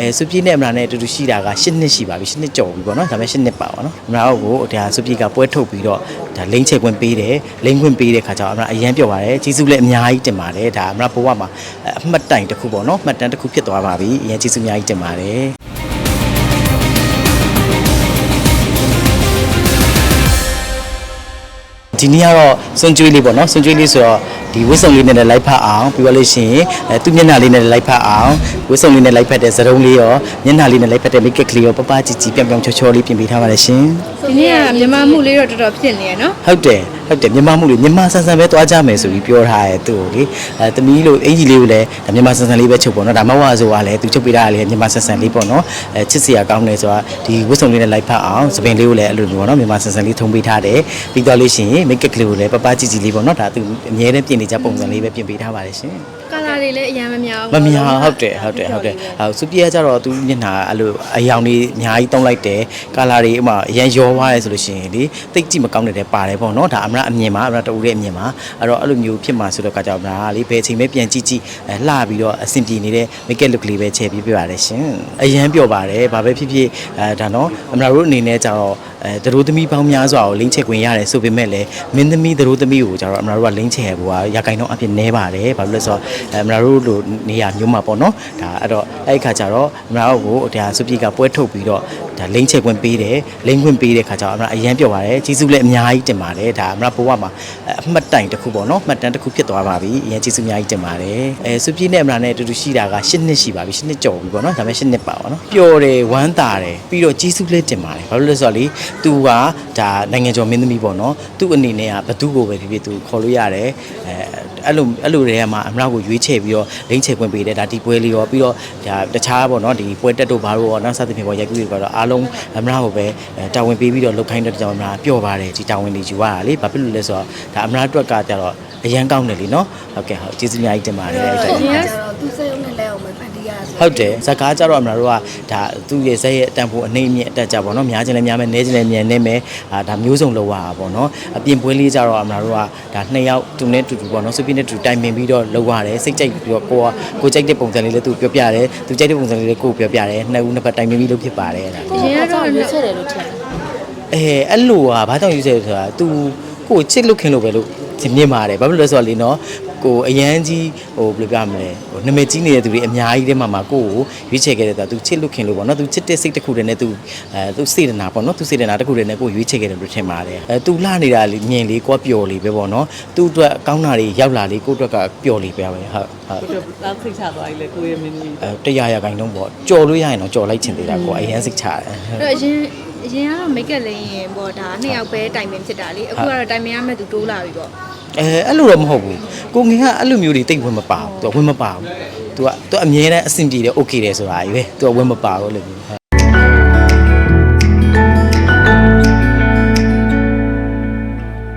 အဲစုပြေနဲ့အမရာနဲ့အတူတူရှိတာက၈နှစ်ရှိပါပြီ၈နှစ်ကျော်ပြီပေါ့နော်ဒါပေမဲ့၈နှစ်ပါပါနော်အမရာကိုဒါစုပြေကပွဲထုတ်ပြီးတော့ဒါလိမ့်ချက်ခွင့်ပေးတယ်လိမ့်ခွင့်ပေးတဲ့ခါကျတော့အမရာအရန်ပြောပါတယ်ကျေးဇူးလည်းအများကြီးတင်ပါတယ်ဒါအမရာဘဝမှာအမှတ်တိုင်တစ်ခုပေါ့နော်မှတ်တမ်းတစ်ခုဖြစ်သွားပါပြီအရန်ကျေးဇူးအများကြီးတင်ပါတယ်ဒီနေ့ကတော့စွန်ကျွေးလေးပေါ့နော်စွန်ကျွေးလေးဆိုတော့ ဒီဝစ်စုံလေးနဲ့လည်းလိုက်ဖတ်အောင်ပြီးတော့လို့ရှိရင်အဲသူ့မျက်နှာလေးနဲ့လည်းလိုက်ဖတ်အောင်ဝစ်စုံလေးနဲ့လိုက်ဖတ်တဲ့ဇရုံးလေးရောမျက်နှာလေးနဲ့လိုက်ဖတ်တဲ့ make up ကလေးရောပပကြည်ကြည်ပြောင်ပြောင်ချောချောလေးပြင်ပေးထားပါတယ်ရှင်ဒီနေ့ကမြန်မာမှုလေးတော့တော်တော်ဖြစ်နေရနော်ဟုတ်တယ် ဟုတ်တယ်မြန်မာမှုလေးမြန်မာဆန်ဆန်ပဲသွားကြမယ်ဆိုပြီးပြောထားရဲသူ့ကိုလေအဲတမီးလို့အင်ကြီးလေးကိုလည်းဒါမြန်မာဆန်ဆန်လေးပဲချုပ်ပေါ့နော်ဒါမဟုတ်ဆိုကလည်းသူချုပ်ပေးတာလည်းမြန်မာဆန်ဆန်လေးပေါ့နော်အဲချစ်စရာကောင်းတယ်ဆိုတာဒီဝစ်စုံလေးနဲ့လိုက်ဖတ်အောင်စပင်လေးကိုလည်းအဲ့လိုမျိုးပေါ့နော်မြန်မာဆန်ဆန်လေးထုံပေးထားတယ်ပြီးတော့လို့ရှိရင် make up ကလေးကိုလည်းပပကြည်ကြည်လေးပေါ့နော်ဒါသူအမြဲတမ်းပြင်နေကြပုံစံလေးပဲပြင်ပေးထားပါတယ်ရှင်ကာလာ တွေလည်းအရင်မများမမြာဟုတ်တယ်ဟုတ်တယ်ဟုတ်တယ်ဟုတ်စူပီကကြတော့သူမျက်နှာအဲ့လိုအယောင်လေးအများကြီးတုံးလိုက်တယ်ကာလာတွေဥမာအရန်ရောသွားရဲဆိုလို့ရှိရင်လေတိတ်ကြည့်မကောင်းတဲ့ပါတယ်ပေါ့နော်ဒါအမရအမြင်မှာအမရတူရဲ့အမြင်မှာအဲ့တော့အဲ့လိုမျိုးဖြစ်မှာဆိုတော့ကကြောင်မလားလေဘယ်အချိန်ပဲပြန်ကြည့်ကြည့်အဲလှပြီးတော့အဆင်ပြေနေတဲ့ make up look လေးပဲချဲပြပြပါတယ်ရှင်အရန်ပြောပါတယ်ဘာပဲဖြစ်ဖြစ်အဲဒါနော်အမရတို့အနေနဲ့ကြတော့ အဲသတို့သမီးပေါင်းများစွာကိုလိမ့်ချက်ခွင့်ရတယ်ဆိုပေမဲ့လည်းမင်းသမီးသတို့သမီးကိုကြတော့အမရတို့ကလိမ့်ချက်ရဖို့ကရာခိုင်နှုန်းအဖြစ်နည်းပါတယ်ဘာလို့လဲဆိုတော့အဲအမရတို့လိုနေရာမျိုးမှာပေါ့နော်ဒါအဲ့တော့အဲ့ဒီခါကျတော့အမရတို့ကိုဒါစုပြေကပွဲထုတ်ပြီးတော့ဒါလိမ့်ချက်ခွင့်ပေးတယ်လိမ့်ခွင့်ပေးတဲ့ခါကျတော့အမရအရန်ပြောပါတယ်ကျေးဇူးလည်းအများကြီးတင်ပါတယ်ဒါအမရဘဝမှာအမှတ်တိုင်တစ်ခုပေါ့နော်မှတ်တမ်းတစ်ခုဖြစ်သွားပါပြီအရန်ကျေးဇူးအများကြီးတင်ပါတယ်အဲစုပြေနဲ့အမရနဲ့အတူတူရှိတာက၈နှစ်ရှိပါပြီ၈နှစ်ကျော်ပြီပေါ့နော်ဒါပေမဲ့၈နှစ်ပါပါနော်ပျော်တယ်ဝမ်းသာတယ်ပြီးတော့ကျေးဇူးလည်းတင်ပါတယ်ဘာလို့လဲဆိုတော့လေသူကဒါနိုင်ငံကျော်မင်းသမီးပေါ့နော်သူ့အနေနဲ့ကဘသူ့ကိုပဲဖြစ်ဖြစ်သူခေါ်လို့ရတယ်အဲအဲ့လိုအဲ့လိုတွေကမှအမရကိုရွေးချယ်ပြီးတော့လိမ့်ချယ်ခွင့်ပေးတယ်ဒါဒီပွဲလေးရောပြီးတော့ဒါတခြားပေါ့နော်ဒီပွဲတက်တို့ဘာတို့ရောနောက်စသဖြင့်ပေါ့ရိုက်ကူးတွေကတော့အားလုံးအမရကိုပဲအဲတာဝန်ပေးပြီးတော့လုပ်ခိုင်းတဲ့ကြောင်အမရပျော်ပါတယ်ဒီတာဝန်လေးယူရတာလေဘာဖြစ်လို့လဲဆိုတော့ဒါအမရအတွက်ကကြတော့ အရန်ကောင်းတယ်လीနော်ဟုတ်ကဲ့ဟုတ်ကျေးဇူးအများကြီးတင်ပါတယ်အဲ့ဒါ ဒီကကျတော့သူစိတ်ုံနဲ့လဲအောင်ပဲဖန်တီးရဆို ဟုတ်တယ်ဇကားကြတော့အမတို့ကဒါသူ့ရဲ့ဇက်ရဲ့အတန်ဖို့အနေအမြင့်အတက်ကြပါတော့များချင်းလည်းများမယ်နဲချင်းလည်းမြန်နေမယ်အာဒါမျိုးစုံလောက်ရတာပေါ့နော်အပြင်ပွဲလေးကြတော့အမတို့ကဒါနှစ်ယောက်သူနဲ့တူတူပေါ့နော်စပင်းနဲ့တူတိုင်ပင်ပြီးတော့လောက်ရတယ်စိတ်ကြိုက်ပြီးတော့ကိုကကိုကြိုက်တဲ့ပုံစံလေးလည်းသူပြောပြတယ်သူကြိုက်တဲ့ပုံစံလေးလည်းကိုပြောပြတယ်နှစ်ဦးနှစ်ဖက်တိုင်ပင်ပြီးလုပ်ဖြစ်ပါတယ်အဲ့ဒါ အရင်ကတော့ ရွေးချယ်တယ်လို့ထင်တယ် အဲအဲ့လိုอ่ะဘာကြောင့်ယူဆလဲဆိုတာ तू ကိုချစ်လို့ခင်လို့ပဲလို့ ဒီမြင့်ပါတယ်ဘာဖြစ်လို့လဲဆိုတော့လေနော်ကိုအရန်ကြီးဟိုဘယ်လိုပြောမလဲဟိုနမကြီးနေတဲ့သူတွေအများကြီးတဲ့မှာမှာကိုကိုရွေးချယ်ခဲ့တဲ့သူသူချစ်လွတ်ခင်လို့ပေါ့နော်သူချစ်တဲ့စိတ်တစ်ခုတည်းနဲ့သူအဲသူစေတနာပေါ့နော်သူစေတနာတစ်ခုတည်းနဲ့ကိုရွေးချယ်ခဲ့တယ်လို့ထင်ပါတယ်အဲသူလှနေတာမြင်လေကိုပျော်လေပဲပေါ့နော်သူ့အတွက်ကောင်းတာတွေရောက်လာလေကိုအတွက်ကပျော်လေပဲပဲဟုတ်ဟုတ်ကိုတော့လောက်စိတ်ချသွားပြီလေကိုရဲ့မင်းကြီးအဲတရားရခိုင်တော့ပေါ့ကြော်လို့ရရင်တော့ကြော်လိုက်ချင်သေးတာကိုအရန်စိတ်ချတယ်အဲ့တော့အရင်အရင်ကတော့မိတ်ကလေးရင်ပေါ့ဒါနှစ်ယောက်ပဲတိုင်ပင်ဖြစ်တာလေအခုကတော့တိုင်ပင်ရမဲ့သူတိုးလာပြီပေါ့ အဲအဲ့လိုတော့မဟုတ်ဘူးကိုငင်ကအဲ့လိုမျိုးတွေတိတ်ဝင်မပါဘူးသူကဝင်မပါဘူးသူကသူအမြဲတမ်းအဆင်ပြေတယ် okay တယ်ဆိုတာကြီးပဲသူကဝင်မပါဘူးလို့